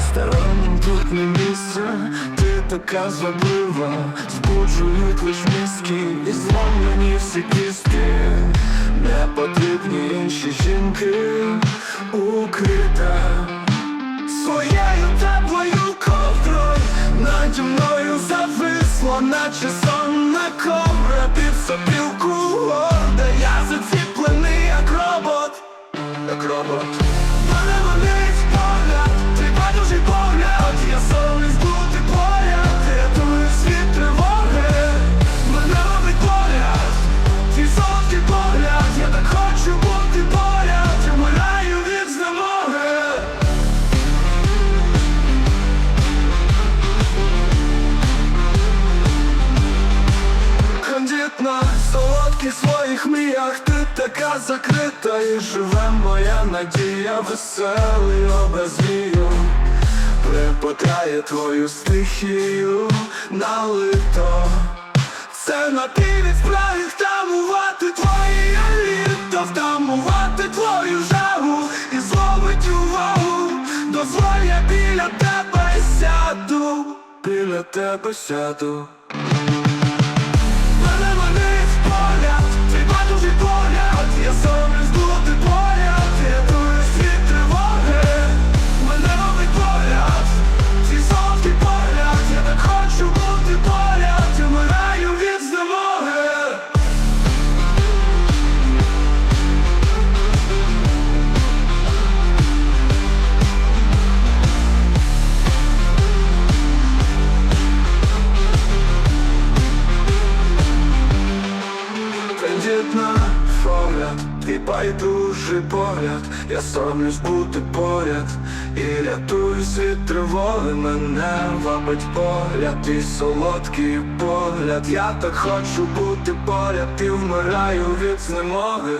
Старому тут не місце, ти така зваблива Збуджують лиш мізки і зломлені всі кістки Не потрібні інші жінки. Укрита. Своєю теплою ковдрою. Наді мною зависло, наче сонна кобра. Під сопілку горда Я заціплений як робот, як робот солодких своїх мріях Ти така закрита і живе моя надія Веселий образ вію Припадає твою стихію налито Це на ти від справі втамувати твої літо Втамувати твою жагу і зловить увагу. Дозволь я біля тебе сяду Біля тебе сяду погляд, і байдужий погляд, я соромлюсь бути поряд і рятуюсь від тривоги, мене вабить погляд, твій солодкий погляд, я так хочу бути поряд і вмираю від знемоги.